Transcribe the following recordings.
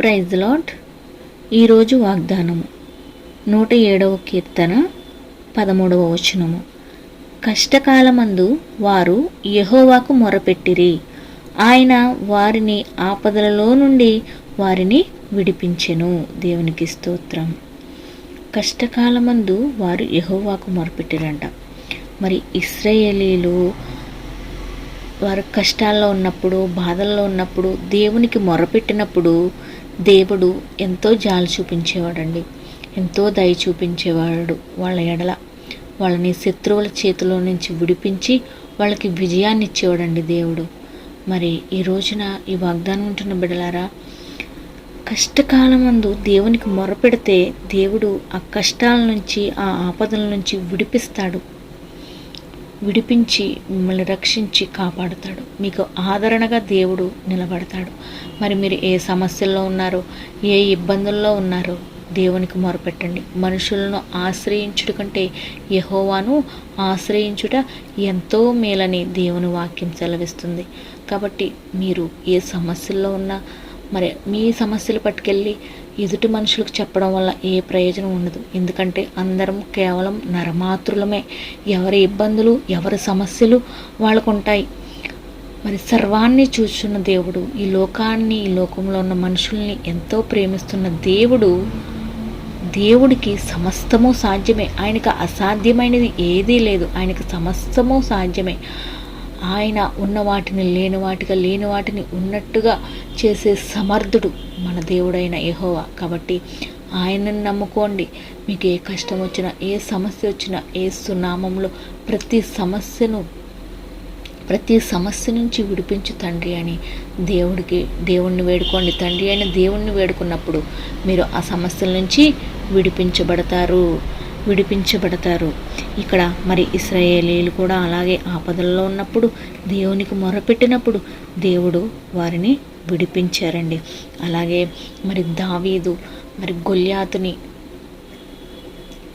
Praise lot ఈరోజు వాగ్దానము. నూట ఏడవ కీర్తన పదమూడవ వచనము. కష్టకాలమందు వారు యహోవాకు మొరపెట్టిరి. ఆయన వారిని ఆపదలలో నుండి వారిని విడిపించెను. దేవునికి స్తోత్రం. కష్టకాలమందు వారు యహోవాకు మొరపెట్టిరంట. మరి ఇస్రాయేలీలు వారు కష్టాల్లో ఉన్నప్పుడు బాధల్లో ఉన్నప్పుడు దేవునికి మొరపెట్టినప్పుడు దేవుడు ఎంతో జాలి చూపించేవాడండి. ఎంతో దయ చూపించేవాడు వాళ్ళ ఎడల. వాళ్ళని శత్రువుల చేతిలో నుంచి విడిపించి వాళ్ళకి విజయాన్ని ఇచ్చేవాడండి దేవుడు. మరి ఈ రోజున ఈ వాగ్దానం ఉంటున్న బిడలారా కష్టకాలమందు దేవునికి మొరపెడితే దేవుడు ఆ కష్టాల నుంచి ఆ ఆపదల నుంచి విడిపిస్తాడు. విడిపించి మిమ్మల్ని రక్షించి కాపాడుతాడు. మీకు ఆదరణగా దేవుడు నిలబడతాడు. మరి మీరు ఏ సమస్యల్లో ఉన్నారో ఏ ఇబ్బందుల్లో ఉన్నారో దేవునికి మొరపెట్టండి. మనుషులను ఆశ్రయించుట కంటే యహోవాను ఆశ్రయించుట ఎంతో మేలని దేవుని వాక్యం సెలవిస్తుంది. కాబట్టి మీరు ఏ సమస్యల్లో ఉన్నా మరి మీ సమస్యలు పట్టుకెళ్ళి ఎదుటి మనుషులకు చెప్పడం వల్ల ఏ ప్రయోజనం ఉండదు. ఎందుకంటే అందరం కేవలం నరమాతృలమే ఎవరి ఇబ్బందులు ఎవరి సమస్యలు వాళ్ళకు ఉంటాయి మరి సర్వాన్ని చూస్తున్న దేవుడు ఈ లోకాన్ని ఈ లోకంలో ఉన్న మనుషుల్ని ఎంతో ప్రేమిస్తున్న దేవుడు దేవుడికి సమస్తము సాధ్యమే. ఆయనకు అసాధ్యమైనది ఏదీ లేదు. ఆయనకు సమస్తము సాధ్యమే. ఆయన ఉన్న వాటిని లేని వాటిగా లేని వాటిని ఉన్నట్టుగా చేసే సమర్థుడు మన దేవుడైన యహోవా. కాబట్టి ఆయనను నమ్ముకోండి. మీకు ఏ కష్టం వచ్చినా ఏ సమస్య వచ్చినా ఏ సునామంలో ప్రతి సమస్యను ప్రతి సమస్య నుంచి విడిపించు తండ్రి అని దేవుడికి దేవుణ్ణి వేడుకోండి. తండ్రి అయిన దేవుణ్ణి వేడుకున్నప్పుడు మీరు ఆ సమస్యల నుంచి విడిపించబడతారు. విడిపించబడతారు. ఇక్కడ మరి ఇస్రాయేలీలు కూడా అలాగే ఆపదల్లో ఉన్నప్పుడు దేవునికి మొరపెట్టినప్పుడు దేవుడు వారిని విడిపించారండి. అలాగే మరి దావీదు మరి గొల్యాతుని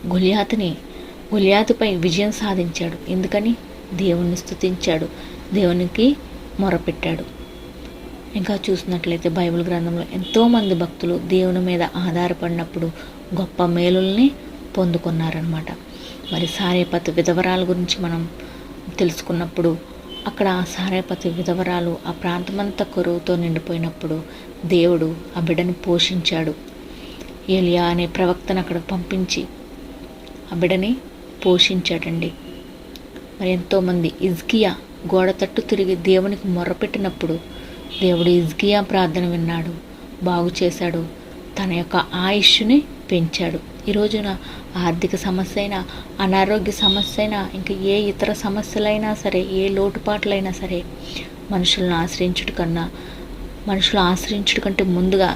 గొల్యాతుని గొల్యాతుపై విజయం సాధించాడు. ఎందుకని? దేవుణ్ణి స్తుతించాడు. దేవునికి మొరపెట్టాడు. ఇంకా చూసినట్లయితే బైబిల్ గ్రంథంలో ఎంతోమంది భక్తులు దేవుని మీద ఆధారపడినప్పుడు గొప్ప మేలుల్ని పొందుకున్నారనమాట మరి సారేపతి విధవరాల గురించి మనం తెలుసుకున్నప్పుడు అక్కడ ఆ సారేపతి విధవరాలు ఆ ప్రాంతమంతా కొరువుతో నిండిపోయినప్పుడు దేవుడు ఆ బిడ్డని పోషించాడు. ఏలియా అనే ప్రవక్తను అక్కడ పంపించి ఆ బిడ్డని పోషించాడండి. మరి ఎంతోమంది ఇజ్కియా గోడ తట్టు తిరిగి దేవునికి మొర్రపెట్టినప్పుడు దేవుడు ఇజ్కియా ప్రార్థన విన్నాడు బాగు చేశాడు తన యొక్క ఆయుష్ని పెంచాడు. ఈ రోజున ఆర్థిక సమస్య అయినా అనారోగ్య సమస్య అయినా ఇంకా ఏ ఇతర సమస్యలైనా సరే ఏ లోటుపాట్లైనా సరే మనుషులను ఆశ్రయించుట కన్నా మనుషులు ఆశ్రయించుట కంటే ముందుగా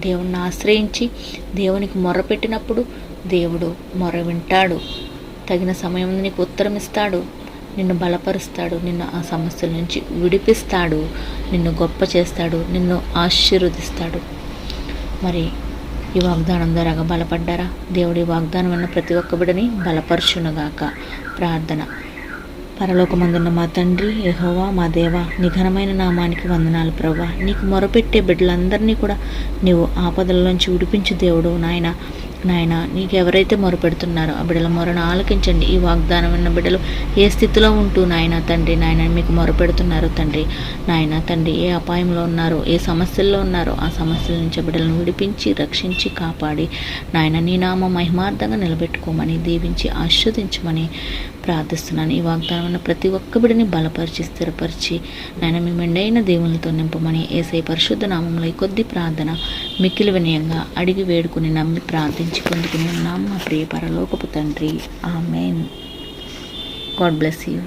దేవుణ్ణి ఆశ్రయించి దేవునికి మొరపెట్టినప్పుడు దేవుడు మొర వింటాడు. తగిన సమయం నీకు ఉత్తరం ఇస్తాడు. నిన్ను బలపరుస్తాడు. నిన్ను ఆ సమస్యల నుంచి విడిపిస్తాడు. నిన్ను గొప్ప చేస్తాడు. నిన్ను ఆశీర్వదిస్తాడు. మరి ఈ వాగ్దానం ద్వారా బలపడ్డారా? దేవుడి వాగ్దానం అన్న ప్రతి ఒక్క బిడని బలపరుచునుగాక. ప్రార్థన. పరలోకమందున్న మా తండ్రి యహోవా మా దేవ నిఘనమైన నామానికి వందనాలు ప్రభా నీకు మొరపెట్టే బిడ్డలందరినీ కూడా నీవు ఆపదల్లోంచి విడిపించు దేవుడు నాయన. నాయన నీకు ఎవరైతే మొరపెడుతున్నారో ఆ బిడ్డల మొరను ఆలకించండి. ఈ వాగ్దానం ఉన్న బిడ్డలు ఏ స్థితిలో ఉంటూ నాయన తండ్రి నాయన మీకు మొరపెడుతున్నారో తండ్రి నాయన తండ్రి ఏ అపాయంలో ఉన్నారో ఏ సమస్యల్లో ఉన్నారో ఆ సమస్యల నుంచి బిడ్డలను విడిపించి రక్షించి కాపాడి నాయన నీ నామ మహిమార్థంగా నిలబెట్టుకోమని దీవించి ఆస్వాదించమని ప్రార్థిస్తున్నాను. ఈ వాగ్దానం ఉన్న ప్రతి ఒక్క బిడిని బలపరిచి స్థిరపరిచి నాయన మీ మెండైన దేవునితో నింపమని ఏసై పరిశుద్ధ నామంలో ఈ కొద్ది ప్రార్థన మిక్కిలి వినయంగా అడిగి వేడుకుని నమ్మి ప్రార్థించి పొందుకుని ఉన్నాం మా ప్రియ పరలోకపు తండ్రి. ఆమెన్. God bless you.